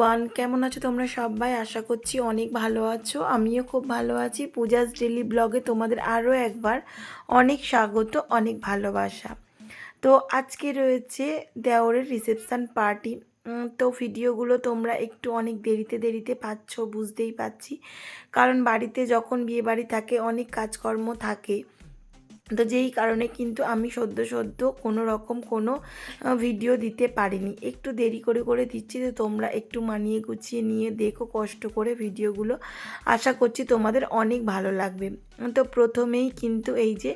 Everyone কেমন আছো তোমরা সবাই? আশা করছি অনেক ভালো আছো। আমিও খুব ভালো আছি। পূজাস ডেলি ব্লগে তোমাদের আরও একবার অনেক স্বাগত, অনেক ভালোবাসা। তো আজকে রয়েছে দেওরের রিসেপশান পার্টি তো ভিডিওগুলো তোমরা একটু অনেক দেরিতে দেরিতে পাচ্ছ, বুঝতেই পাচ্ছি কারণ বাড়িতে যখন বিয়ে বাড়ি থাকে, অনেক কাজকর্ম থাকে। তো যেই কারণে কিন্তু আমি সদ্য সদ্য কোনো রকম কোনো ভিডিও দিতে পারিনি। একটু দেরি করে করে দিচ্ছি তো তোমরা একটু মানিয়ে গুছিয়ে নিয়ে দেখো কষ্ট করে ভিডিওগুলো আশা করছি তোমাদের অনেক ভালো লাগবে। তো প্রথমেই কিন্তু এই যে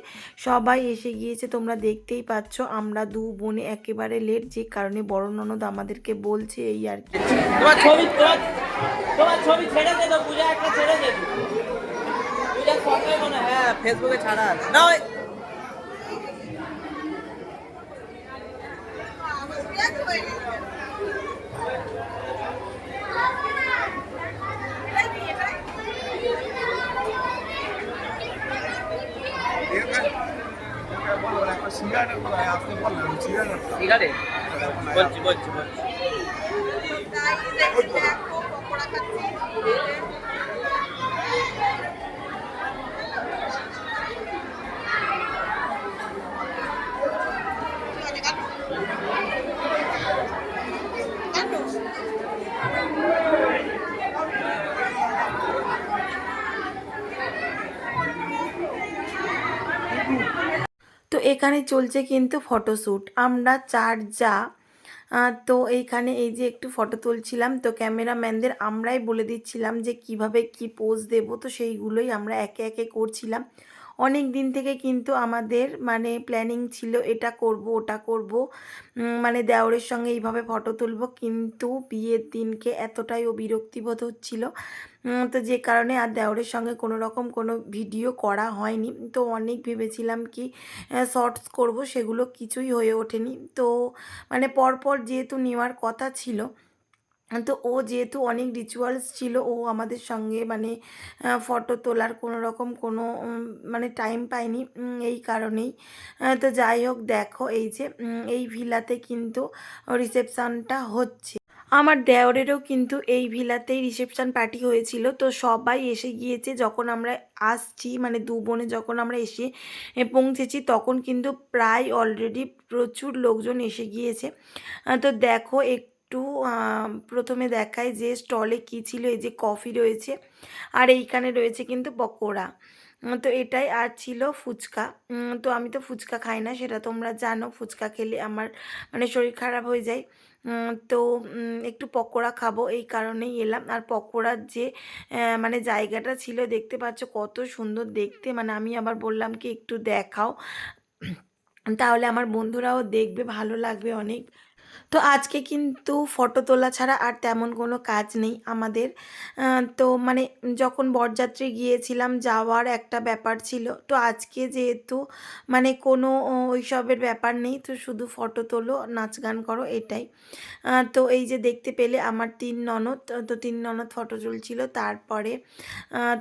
সবাই এসে গিয়েছে, তোমরা দেখতেই পাচ্ছ আমরা দু বোনে একেবারে লেট যে কারণে বড় ননদ আমাদেরকে বলছে এই আর কি। ছবি ছেড়ে মনে হয় ফেসবুকে ছাড়া ঠিক বলছি বলছি বলছি তো এখানে চলছে কিন্তু ফটোশ্যুট আমরা চার যা তো এইখানে এই যে একটু ফটো তুলছিলাম, তো ক্যামেরাম্যানদের আমরাই বলে দিচ্ছিলাম যে কীভাবে কি পোজ দেব, তো সেইগুলোই আমরা একে একে করছিলাম। অনেক দিন থেকে কিন্তু আমাদের মানে প্ল্যানিং ছিল এটা করব, ওটা করব। মানে দেওরের সঙ্গে এইভাবে ফটো তুলব, কিন্তু বিয়ের দিনকে এতটাই ও বিরক্তিবোধ হচ্ছিল তো যে কারণে আর দেওরের সঙ্গে কোনো রকম কোনো ভিডিও করা হয়নি। তো অনেক ভেবেছিলাম কি শর্টস করব, সেগুলো কিছুই হয়ে ওঠেনি। তো মানে পরপর যেহেতু নেওয়ার কথা ছিল তো ও যেহেতু অনেক রিচুয়ালস ছিল, ও আমাদের সঙ্গে মানে ফটো তোলার কোনো রকম কোনো মানে টাইম পায়নি এই কারণেই। তো যাই হোক, দেখো এই যে এই ভিলাতে কিন্তু রিসেপশানটা হচ্ছে। আমার দেওরেরও কিন্তু এই ভিলাতেই রিসেপশান পার্টি হয়েছিল। তো সবাই এসে গিয়েছে, যখন আমরা আসছি মানে দু বোনে যখন আমরা এসে পৌঁছেছি, তখন কিন্তু প্রায় অলরেডি প্রচুর লোকজন এসে গিয়েছে। তো দেখো, একটু আহ, প্রথমে দেখায় যে স্টলে কী ছিল এই যে কফি রয়েছে আর এইখানে রয়েছে কিন্তু পকোড়া। তো এটাই আর ছিল ফুচকা। তো আমি তো ফুচকা খাই না সেটা তোমরা জানো ফুচকা খেলে আমার মানে শরীর খারাপ হয়ে যায়। তো একটু পকোড়া খাব এই কারণেই এলাম। আর পকোড়ার যে মানে জায়গাটা ছিল দেখতে পাচ্ছ কত সুন্দর দেখতে। মানে আমি আবার বললাম কি একটু দেখাও। তাহলে আমার বন্ধুরাও দেখবে ভালো লাগবে অনেক। তো আজকে কিন্তু ফটো তোলা ছাড়া আর তেমন কোনো কাজ নেই আমাদের। তো মানে যখন বরযাত্রী গিয়েছিলাম যাওয়ার একটা ব্যাপার ছিল, তো আজকে যেহেতু মানে কোনো ওইসবের ব্যাপার নেই, তো শুধু ফটো তোলো, নাচ গান করো, এটাই। তো এই যে দেখতে পেলে আমার তিন ননদ, তো তিন ননদ ফটো তুলছিল, তারপরে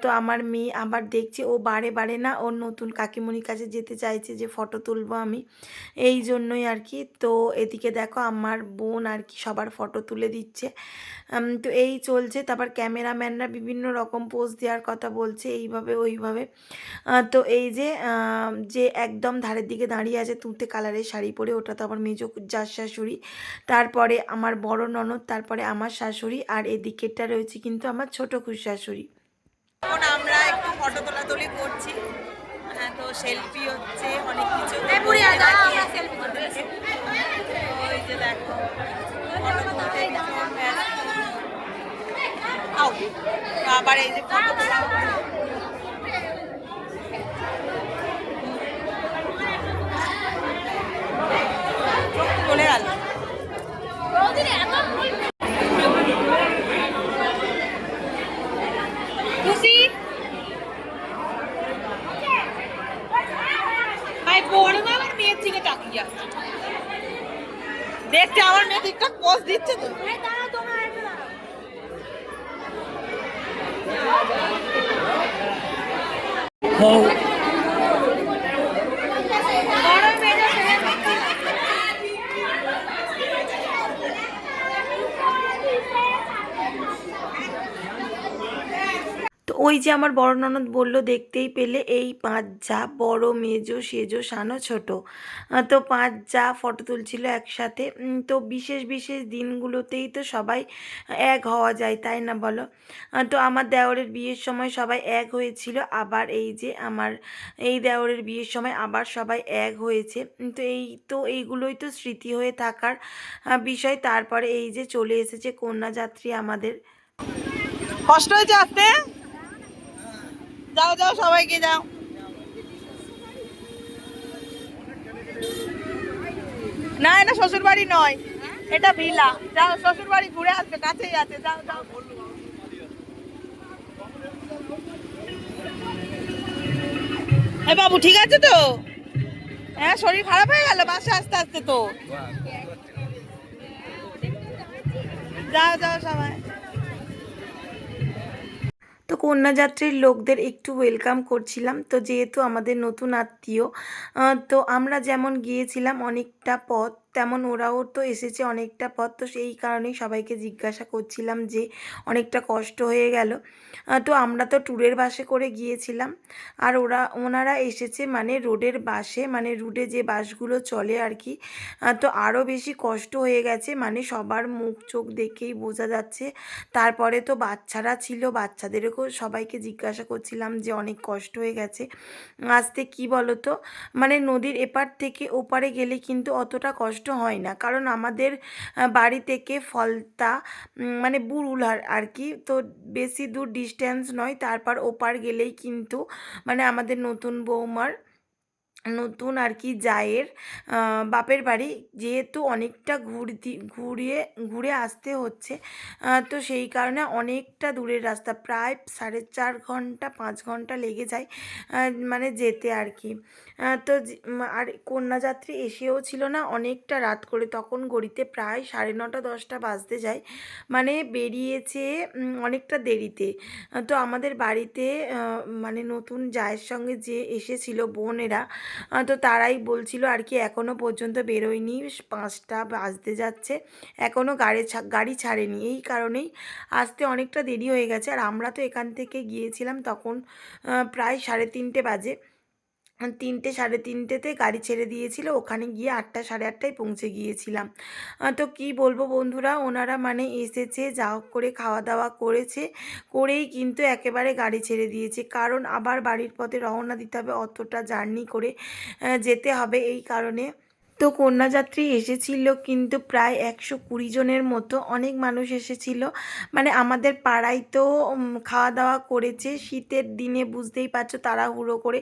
তো আমার মেয়ে আবার দেখছে, ও বারে বারে না, ওর নতুন কাকিমণির কাছে যেতে চাইছে যে ফটো তুলবো আমি, এই জন্যই আর কি। তো এদিকে দেখো আমার বোন আর কি সবার ফটো তুলে দিচ্ছে। তো এই চলছে। তারপর ক্যামেরাম্যানরা বিভিন্ন রকম পোজ দেওয়ার কথা বলছে, এইভাবে, ওইভাবে। তো এই যে যে একদম ধারের দিকে দাঁড়িয়ে আছে তুঁতে কালারের শাড়ি পরে, ওটা তো আমার মেজো যার শাশুড়ি। তারপরে আমার বড় ননদ, তারপরে আমার শাশুড়ি, আর এদিকেরটা রয়েছে কিন্তু আমার ছোট খুশ শাশুড়ি। আমরা একটু ফটো তোলাতুলি করছি। তো সেলফি হচ্ছে অনেক কিছু ওই যে দেখো আবার এই যে চলে গেল খুশি ভাই বড় আমার মেয়ের দিকে তাকিয়ে আছে। দেখতে আমার মেয়ে ঠিকঠাক পোজ দিচ্ছে তো। ওই যে আমার বড় ননদ বলল, দেখতেই পেলে এই পাঁচ যা বড়, মেজো, সেজো, সানো, ছোট। তো পাঁচ যা ফটো তুলছিল একসাথে। তো বিশেষ বিশেষ দিনগুলোতেই তো সবাই এক হওয়া যায়, তাই না বলো? তো আমার দেওরের বিয়ের সময় সবাই এক হয়েছিল, আবার এই যে আমার, এই দেওরের বিয়ের সময় আবার সবাই এক হয়েছে। তো এই, তো এইগুলোই তো স্মৃতি হয়ে থাকার বিষয়। তারপরে এই যে চলে এসেছে কন্যাযাত্রী আমাদের। কষ্ট হয়েছে আসতে? যাও যাও, সবাইকে যাও। না, এটা শ্বশুর বাড়ি নয়, এটা ভিলা। যাও শ্বশুর বাড়ি ঘুরে আসবে, কাছেই আছে, যাও যাও। এ বাবু, ঠিক আছে তো? হ্যাঁ শরীর খারাপ হয়ে গেল, বাসে আস্তে আস্তে তো। যাও যাও, সবাই। তো কন্যাযাত্রীর লোকদের একটু ওয়েলকাম করছিলাম। তো যেহেতু আমাদের নতুন আত্মীয় তো আমরা যেমন গিয়েছিলাম অনেকটা পথ তেমন ওরাও তো এসেছে অনেকটা পথ। তো সেই কারণেই সবাইকে জিজ্ঞাসা করছিলাম যে অনেকটা কষ্ট হয়ে গেল। তো আমরা তো ট্যুরের বাসে করে গিয়েছিলাম। আর ওরা, ওনারা এসেছে মানে রোডের বাসে মানে রুটে যে বাসগুলো চলে আর কি। তো আরও বেশি কষ্ট হয়ে গেছে মানে সবার মুখ চোখ দেখেই বোঝা যাচ্ছে। তারপরে তো বাচ্চারা ছিল, বাচ্চাদেরকেও সবাইকে জিজ্ঞাসা করছিলাম যে অনেক কষ্ট হয়ে গেছে। আসতে কি বলো তো মানে নদীর এপার থেকে ওপারে গেলে কিন্তু অতটা কষ্ট হয় না। কারণ আমাদের বাড়ি থেকে ফলতা মানে বুরুল আর কি, তো বেশি দূর ডিস্টেন্স নয়। তারপর ওপার গেলেই কিন্তু মানে আমাদের নতুন বৌমার, নতুন আর কি জায়ের বাপের বাড়ি যেহেতু অনেকটা ঘুরতি, ঘুরিয়ে, ঘুরে আসতে হচ্ছে তো সেই কারণে অনেকটা দূরের রাস্তা, প্রায় সাড়ে চার ঘণ্টা, পাঁচ ঘণ্টা লেগে যায় মানে যেতে আর কি। তো আর কন্যাযাত্রী এসেও ছিল না, অনেকটা রাত করে। তখন গড়িতে প্রায় সাড়ে নটা, দশটা বাজতে যায়। মানে বেরিয়েছে অনেকটা দেরিতে। তো আমাদের বাড়িতে মানে নতুন জায়ের সঙ্গে যে এসেছিল বোনেরা তো তারাই বলছিল আর কি এখনও পর্যন্ত বেরোয়নি পাঁচটা বাজতে যাচ্ছে। এখনও গাড়ি গাড়ি ছাড়েনি। এই কারণেই আসতে অনেকটা দেরি হয়ে গেছে। আর আমরা তো এখান থেকে গিয়েছিলাম তখন প্রায় সাড়ে তিনটে বাজে। তিনটে, সাড়ে তিনটেতে গাড়ি ছেড়ে দিয়েছিল। ওখানে গিয়ে আটটা, সাড়ে আটটায় পৌঁছে গিয়েছিলাম। তো কি বলব বন্ধুরা, ওনারা মানে এসেছে, যা হোক করে খাওয়া দাওয়া করেছে, করেই কিন্তু একেবারে গাড়ি ছেড়ে দিয়েছে। কারণ আবার বাড়ির পথে রওনা দিতে হবে, অতটা জার্নি করে যেতে হবে এই কারণে। তো কন্যাযাত্রী এসেছিল কিন্তু প্রায় একশো কুড়ি জনের মতো অনেক মানুষ এসেছিল। মানে আমাদের পাড়ায় তো খাওয়া দাওয়া করেছে, শীতের দিনে বুঝতেই পারছ তাড়াহুড়ো করে।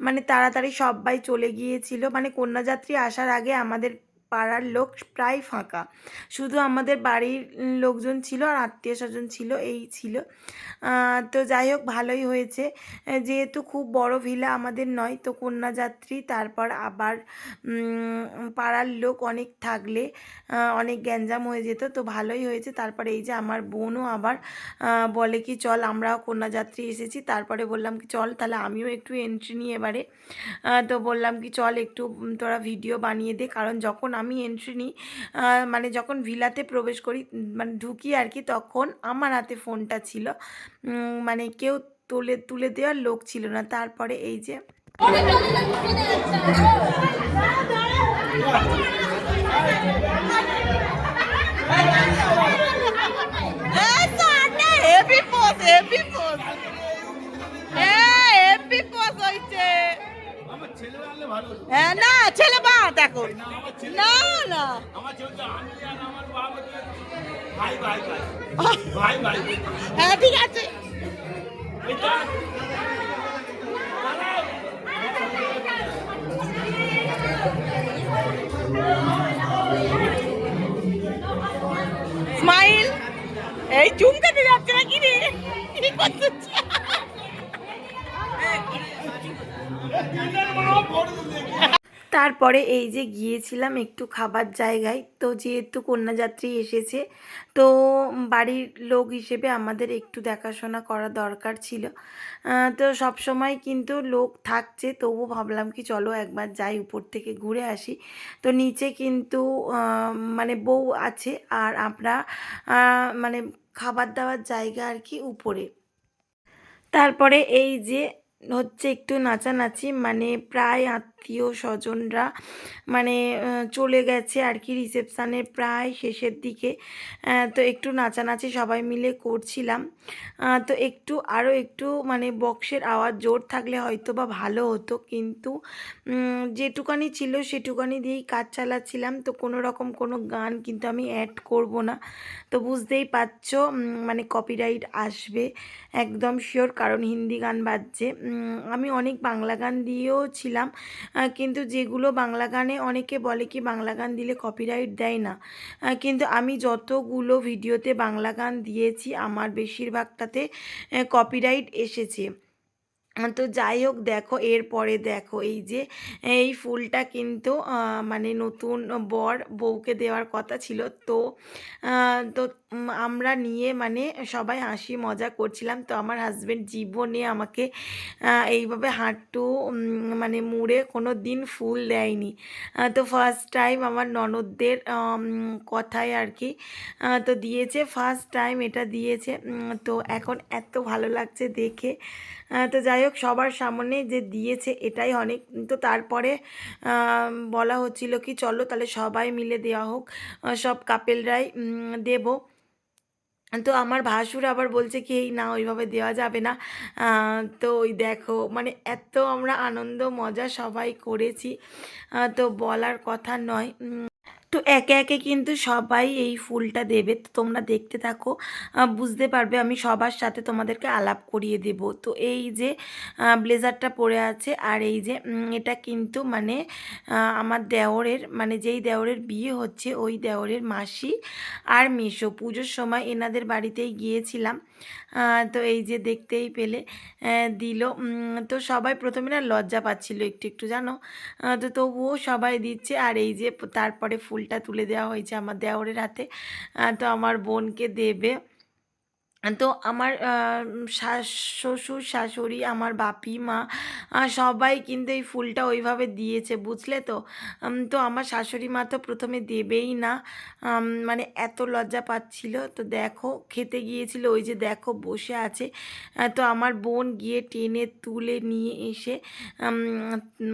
মানে তাড়াতাড়ি সবাই চলে গিয়েছিল। মানে কন্যাযাত্রী আসার আগে আমাদের পাড়ার লোক প্রায় ফাঁকা। শুধু আমাদের বাড়ির লোকজন ছিল আর আত্মীয় স্বজন ছিল, এই ছিল। তো যাই হোক, ভালোই হয়েছে। যেহেতু খুব বড় ভিলা আমাদের নয়, তো কন্যাযাত্রী, তারপর আবার পাড়ার লোক অনেক থাকলে অনেক গ্যাঞ্জাম হয়ে যেত, তো ভালোই হয়েছে। তারপরে এই যে আমার বোনও আবার বলে কি, চল, আমরাও কন্যাযাত্রী এসেছি। তারপরে বললাম কি, চল, তাহলে আমিও একটু এন্ট্রি নিই এবারে। তো বললাম কি, চল, একটু তোরা ভিডিও বানিয়ে দে। কারণ যখন আমি এন্ট্রি নিই। মানে যখন ভিলাতে প্রবেশ করি মানে ঢুকি আর কি, তখন আমার হাতে ফোনটা ছিল। মানে কেউ তুলে তুলে দেওয়ার লোক ছিল না। তারপরে এই যে হ্যাঁ হেভি পোজ হইছে হ্যাঁ না ছেলে বা দেখো। না না হ্যাঁ ঠিক আছে স্মাইল এই চুমকাতে যাচ্ছে না কি রে কি করছিস তারপরে এই যে গিয়েছিলাম একটু খাবার জায়গায়, তো যেহেতু কন্যাযাত্রী এসেছে, তো বাড়ির লোক হিসেবে আমাদের একটু দেখাশোনা করা দরকার ছিল। তো সব সময় কিন্তু লোক থাকছে তবুও ভাবলাম কি চলো একবার যাই উপর থেকে ঘুরে আসি। তো নিচে কিন্তু মানে বউ আছে আর আমরা মানে খাবার দাবার জায়গা আর কি উপরে। তারপরে এই যে হচ্ছে একটু নাচানাচি মানে প্রায় আত্মীয় স্বজনরা মানে চলে গেছে আর কি রিসেপশানের প্রায় শেষের দিকে। তো একটু নাচানাচি সবাই মিলে করছিলাম। তো একটু আরও একটু মানে বক্সের আওয়াজ জোর থাকলে হয়তো বা ভালো হতো। কিন্তু যেটুকানি ছিল সেটুকানি দিয়েই কাজ চালাচ্ছিলাম। তো কোনো রকম কোনো গান কিন্তু আমি অ্যাড করব না। তো বুঝতেই পারছ মানে কপিরাইট আসবে একদম শিওর কারণ হিন্দি গান বাজছে। আমি অনেক বাংলা গান দিয়েও ছিলাম। কিন্তু যেগুলো বাংলা গানে অনেকে বলে কি বাংলা গান দিলে কপিরাইট দেয় না। কিন্তু আমি যতগুলো ভিডিওতে বাংলা গান দিয়েছি, আমার বেশিরভাগটাতে কপিরাইট এসেছে। তো যাই হোক, দেখো, এরপরে দেখো, এই যে, এই ফুলটা কিন্তু মানে নতুন বর বউকে দেওয়ার কথা ছিল, তো তো আমরা নিয়ে মানে সবাই হাসি মজা করছিলাম। তো আমার হাজব্যান্ড জীবনে আমাকে এইভাবে হাঁটু মানে মুড়ে কোনো দিন ফুল দেয়নি। তো ফার্স্ট টাইম আমার ননদদের কথায় আর কি তো দিয়েছে। ফার্স্ট টাইম এটা দিয়েছে। তো এখন এত ভালো লাগছে দেখে। তো যাই হোক, সবার সামনে যে দিয়েছে এটাই অনেক। তো তারপরে বলা হচ্ছিল কি, চলো তাহলে সবাই মিলে দেওয়া হোক। সব কাপেলরাই দেবো। তো আমার ভাসুর আবার বলছে কি, এই না, ওইভাবে দেওয়া যাবে না। তো ওই দেখো মানে এত আমরা আনন্দ, মজা সবাই করেছি। তো বলার কথা নয়। তো একে একে কিন্তু সবাই এই ফুলটা দেবে। তো তোমরা দেখতে থাকো বুঝতে পারবে আমি সবার সাথে তোমাদেরকে আলাপ করিয়ে দেব। তো এই যে ব্লেজারটা পরে আছে আর এই যে এটা কিন্তু মানে আমার দেওরের মানে যেই দেওরের বিয়ে হচ্ছে ওই দেওরের মাসি আর মেশো পুজোর সময় এনাদের বাড়িতেই গিয়েছিলাম তো এই যে দেখতেই পেলে দিল। তো সবাই প্রথমে না লজ্জা পাচ্ছিল একটু একটু জানো? তো তবুও সবাই দিচ্ছে আর এই যে, তারপরে ফুলটা তুলে দেওয়া হয়েছে আমার দেওরের হাতে। তো আমার বোনকে দেবে। তো আমার শাশ শ্বশুর, শাশুড়ি, আমার বাপি, মা সবাই কিন্তু এই ফুলটা ওইভাবে দিয়েছে, বুঝলে তো? তো আমার শাশুড়ি মা তো প্রথমে দেবেই না। মানে এত লজ্জা পাচ্ছিল। তো দেখো, খেতে গিয়েছিল, ওই যে দেখো, বসে আছে। তো আমার বোন গিয়ে টেনে তুলে নিয়ে এসে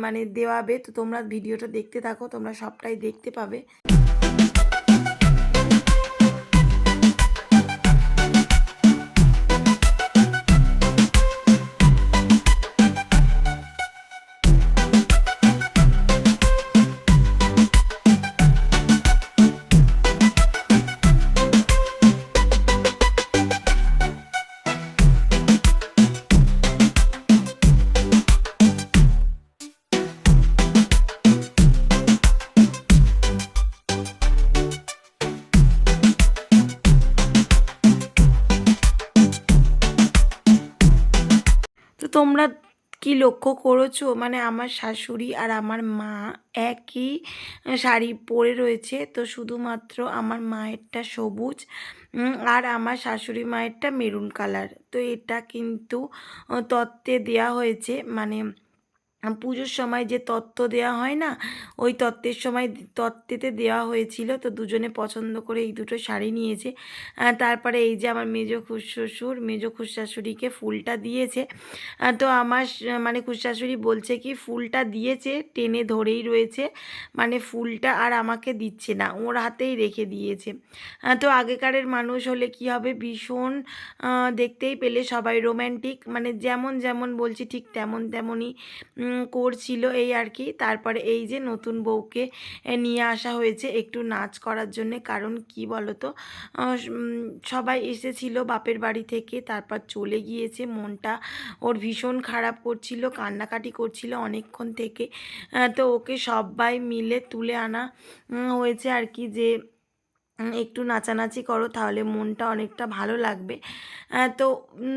মানে দেওয়াবে। তো তোমরা ভিডিওটা দেখতে থাকো, তোমরা সবটাই দেখতে পাবে। লক্ষ্য করেছ? মানে আমার শাশুড়ি আর আমার মা একই শাড়ি পরে রয়েছে। তো শুধুমাত্র আমার মায়েরটা সবুজ আর আমার শাশুড়ি মায়েরটা মেরুন কালার। তো এটা কিন্তু তত্ত্বে দেয়া হয়েছে। মানে পুজোর সময় যে তত্ত্ব দেওয়া হয় না, ওই তত্ত্বের সময় তত্ত্বেতে দেওয়া হয়েছিল। তো দুজনে পছন্দ করে এই দুটো শাড়ি নিয়েছে। তারপরে এই যে আমার মেজো খুশশ্বশুর মেজো খুশশাশুড়িকে ফুলটা দিয়েছে। তো আমার মানে খুশশাশুড়ি বলছে কি, ফুলটা দিয়েছে, টেনে ধরেই রয়েছে। মানে ফুলটা আর আমাকে দিচ্ছে না, ওর হাতেই রেখে দিয়েছে। তো আগেকারের মানুষ হলে কি হবে? ভীষণ দেখতেই পেলে সবাই রোম্যান্টিক মানে যেমন যেমন বলছি ঠিক তেমন তেমনই করছিল এই আর কি। তারপরে এই যে নতুন বউকে নিয়ে আসা হয়েছে একটু নাচ করার জন্যে। কারণ কি বলতো? সবাই এসেছিল বাপের বাড়ি থেকে, তারপর চলে গিয়েছে। মনটা ওর ভীষণ খারাপ করছিল, কান্নাকাটি করছিল অনেকক্ষণ থেকে। তো ওকে সবাই মিলে তুলে আনা হয়েছে আর কি যে একটু নাচানাচি করো তাহলে মনটা অনেকটা ভালো লাগবে। তো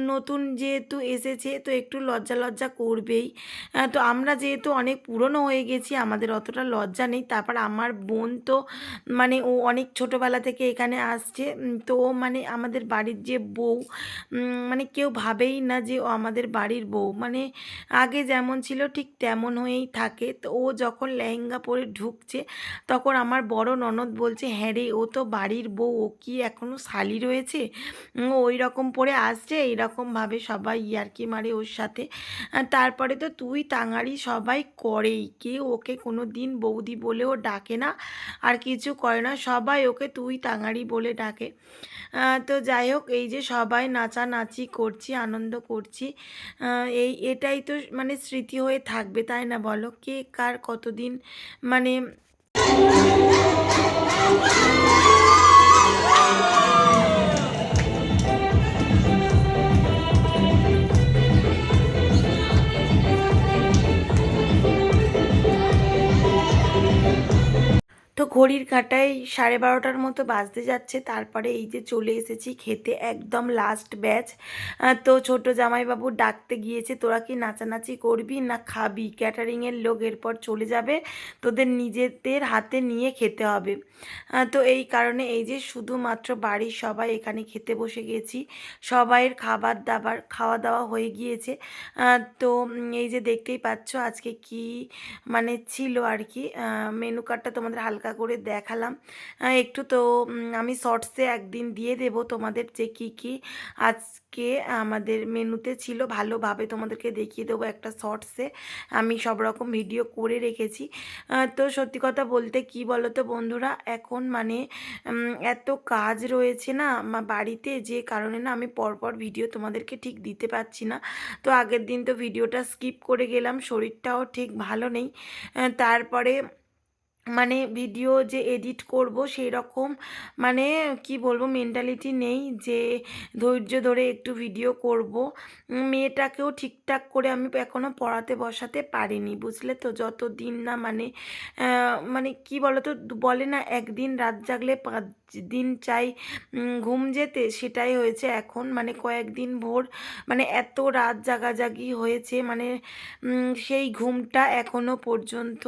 নতুন যেহেতু এসেছে তো একটু লজ্জা লজ্জা করবেই। তো আমরা যেহেতু অনেক পুরনো হয়ে গেছি, আমাদের অতটা লজ্জা নেই। তারপর আমার বোন তো মানে ও অনেক ছোটোবেলা থেকে এখানে আসছে। তো ও মানে আমাদের বাড়ির যে বউ মানে কেউ ভাবেই না যে ও আমাদের বাড়ির বউ। মানে আগে যেমন ছিল ঠিক তেমন হয়েই থাকে। তো ও যখন লেহেঙ্গা পরে ঢুকছে, তখন আমার বড় ননদ বলছে হ্যাঁ রে, ও তো বাড়ির বউ, ও কি এখনও শালি রয়েছে? ওই রকম পরে আসছে, এইরকমভাবে সবাই ইয়ার্কি মারে ওর সাথে। তারপরে তো তুই তাঙাড়ি সবাই করেই। কেউ ওকে কোনো দিন বৌদি বলেও ডাকে না, আর কিছু করে না, সবাই ওকে তুই তাঙাড়ি বলে ডাকে। তো যাই হোক, এই যে সবাই নাচানাচি করছি, আনন্দ করছি। এই, এটাই তো মানে স্মৃতি হয়ে থাকবে, তাই না বলো? কে কার কতদিন মানে তো ঘড়ির কাঁটায় সাড়ে বারোটার মতো বাজতে যাচ্ছে। তারপরে এই যে চলে এসেছি খেতে একদম লাস্ট ব্যাচ তো ছোট জামাইবাবু ডাকতে গিয়েছে, তোরা কি নাচানাচি করবি না খাবি? ক্যাটারিংয়ের লোক এরপর চলে যাবে, তোদের নিজেদের হাতে নিয়ে খেতে হবে। তো এই কারণে এই যে শুধুমাত্র বাড়ির সবাই এখানে খেতে বসে গেছি। সবাইয়ের খাবার দাবার, খাওয়া দাওয়া হয়ে গিয়েছে। তো এই যে দেখতেই পাচ্ছ আজকে কি মানে ছিল আর কি। মেনু কার্ডটা তোমাদের হালকা করে দেখালাম। একটু তো আমি শর্টসে একদিন দিয়ে দেব তোমাদের যে কি কি আজকে আমাদের মেনুতে ছিল। ভালোভাবে তোমাদেরকে দেখিয়ে দেবো একটা শর্টসে আমি সব রকম ভিডিও করে রেখেছি। তো সত্যি কথা বলতে কি বলো তো বন্ধুরা, এখন মানে এত কাজ রয়েছে না বাড়িতে যে কারণে না আমি পরপর ভিডিও তোমাদেরকে ঠিক দিতে পারছি না। তো আগের দিন তো ভিডিওটা স্কিপ করে গেলাম, শরীরটাও ঠিক ভালো নেই। তারপরে মানে ভিডিও যে এডিট করব সেই রকম মানে কি বলব মেন্টালিটি নেই যে ধৈর্য ধরে একটু ভিডিও করব। মেয়েটাকেও ঠিকঠাক করে আমি এখনও পড়াতে বসাতে পারিনি, বুঝলে তো? যত দিন না মানে মানে কি বলো তো বলে না, একদিন রাত জাগলে পাঁচ দিন চাই ঘুম যেতে, সেটাই হয়েছে এখন। মানে কয়েকদিন ভোর মানে এত রাত জাগাজাগি হয়েছে মানে সেই ঘুমটা এখনও পর্যন্ত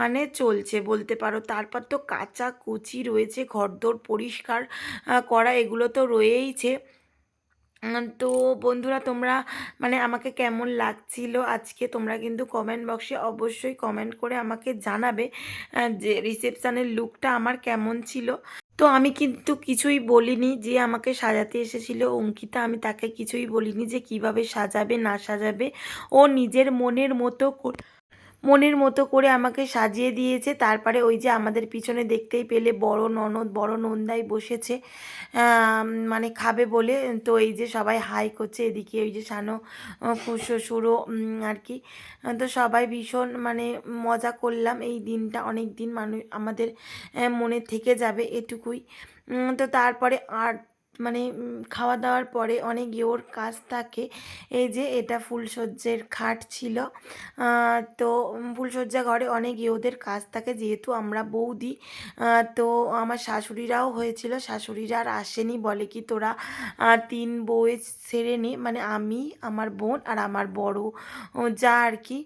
মানে চলছে বলতে পারো। তারপর তো কাঁচা কুচি রয়েছে, ঘরদোর পরিষ্কার করা, এগুলো তো রয়েইছে। তো বন্ধুরা, তোমরা মানে আমাকে কেমন লাগছিল আজকে তোমরা কিন্তু কমেন্ট বক্সে অবশ্যই কমেন্ট করে আমাকে জানাবে যে রিসেপশানের লুকটা আমার কেমন ছিল। তো আমি কিন্তু কিছুই বলিনি যে আমাকে সাজাতে এসেছিল অঙ্কিতা, আমি তাকে কিছুই বলিনি যে কীভাবে সাজাবে, না সাজাবে। ও নিজের মনের মতো মনের মতো করে আমাকে সাজিয়ে দিয়েছে। তারপরে ওই যে আমাদের পিছনে দেখতেই পেলে বড় ননদ, বড় নন্দাই বসেছে মানে খাবে বলে। তো এই যে সবাই হাই করছে, এদিকে ওই যে সানো শ্বশুরও আর কি। তো সবাই ভীষণ মানে মজা করলাম। এই দিনটা অনেক দিন মানুষ আমাদের মনে থেকে যাবে এটুকুই। তো তারপরে আর মানে খাওয়া দাওয়ার পরে অনেক ওর কাজ থাকে। এই যে, এটা ফুলসজ্জের খাট ছিল। তো ফুলসজ্জা ঘরে অনেক ওদের কাজ থাকে। যেহেতু আমরা বৌদি তো আমার শাশুড়িরাও হয়েছিল। শাশুড়িরা আর আসেনি বলে কি তোরা তিন বউয়ে সেরে নে। মানে আমি, আমার বোন আর আমার বড় যা আর কি।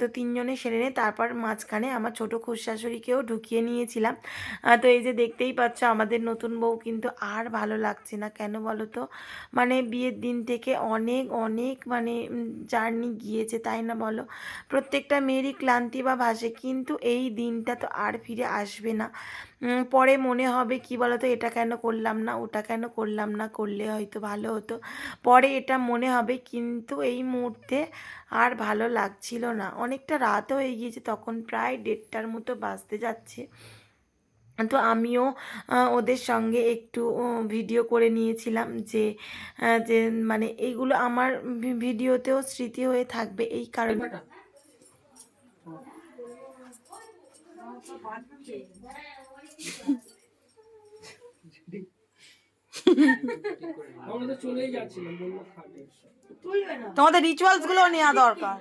তো তিনজনে সেরে নে তারপর মাঝখানে আমার ছোটো খুশাশুড়িকেও ঢুকিয়ে নিয়েছিলাম। তো এই যে দেখতেই পাচ্ছ আমাদের নতুন বউ কিন্তু আর ভালো লাগছে না। কেন বলো তো? মানে বিয়ের দিন থেকে অনেক অনেক মানে জার্নি গিয়েছে, তাই না বলো? প্রত্যেকটা মেয়েরই ক্লান্তি বা ভাসে, কিন্তু এই দিনটা তো আর ফিরে আসবে না। পরে মনে হবে কি বলতো, এটা কেন করলাম না, ওটা কেন করলাম না, করলে হয়তো ভালো হতো। পরে এটা মনে হবে, কিন্তু এই মুহূর্তে আর ভালো লাগছিল না। অনেকটা রাতও হয়ে গিয়েছে, তখন প্রায় দেড়টার মতো বাজতে যাচ্ছে। তো আমিও ওদের সঙ্গে একটু ভিডিও করে নিয়েছিলাম যে যে মানে এইগুলো আমার ভিডিওতেও স্মৃতি হয়ে থাকবে এই কারণে। আমরা তো চলেই যাচ্ছিলাম বলল খাটে তোমাদের রিচুয়ালসগুলো নেওয়া দরকার।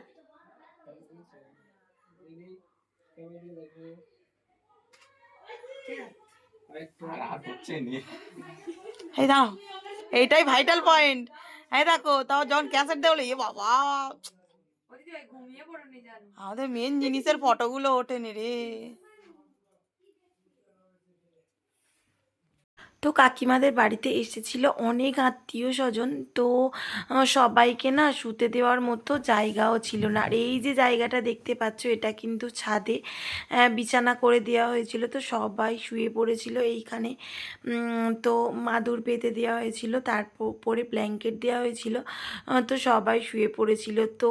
এই দাও এইটাই ভাইটাল পয়েন্ট এই দেখো তাও যখন ক্যাসেট দেবলে এ বাবা। আমাদের মেন জিনিসের ফটোগুলো ওঠেনি রে। তো কাকিমাদের বাড়িতে এসেছিল অনেক আত্মীয় স্বজন তো সবাইকে না শুতে দেওয়ার মতো জায়গাও ছিল না। আর এই যে জায়গাটা দেখতে পাচ্ছ, এটা কিন্তু ছাদে বিছানা করে দেওয়া হয়েছিল। তো সবাই শুয়ে পড়েছিল এইখানে। তো মাদুর পেতে দেওয়া হয়েছিল, তারপরে ব্ল্যাঙ্কেট দেওয়া হয়েছিল। তো সবাই শুয়ে পড়েছিল। তো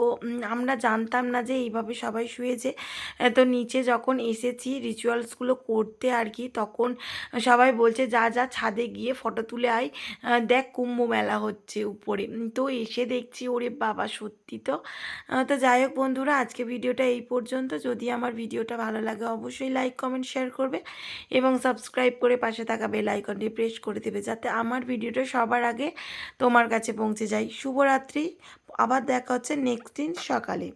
আমরা জানতাম না যে এইভাবে সবাই শুয়েছে। তো নিচে যখন এসেছি রিচুয়ালসগুলো করতে আর কি, তখন সবাই বলছে, যা যা ছাদে গিয়ে ফটো তুলে আয়। দেখ কুম্ভ মেলা হচ্ছে উপরে। তো এসে দেখছি, ওরে বাবা, সত্যি তো। তো যাই হোক বন্ধুরা, আজকে ভিডিওটা এই পর্যন্ত। যদি আমার ভিডিওটা ভালো লাগে, অবশ্যই লাইক, কমেন্ট, শেয়ার করবে এবং সাবস্ক্রাইব করে পাশে থাকা বেল আইকনটি প্রেস করে দেবে যাতে আমার ভিডিওটা সবার আগে তোমার কাছে পৌঁছে যায়। শুভরাত্রি, আবার দেখা হচ্ছে নেক্সট দিন সকালে।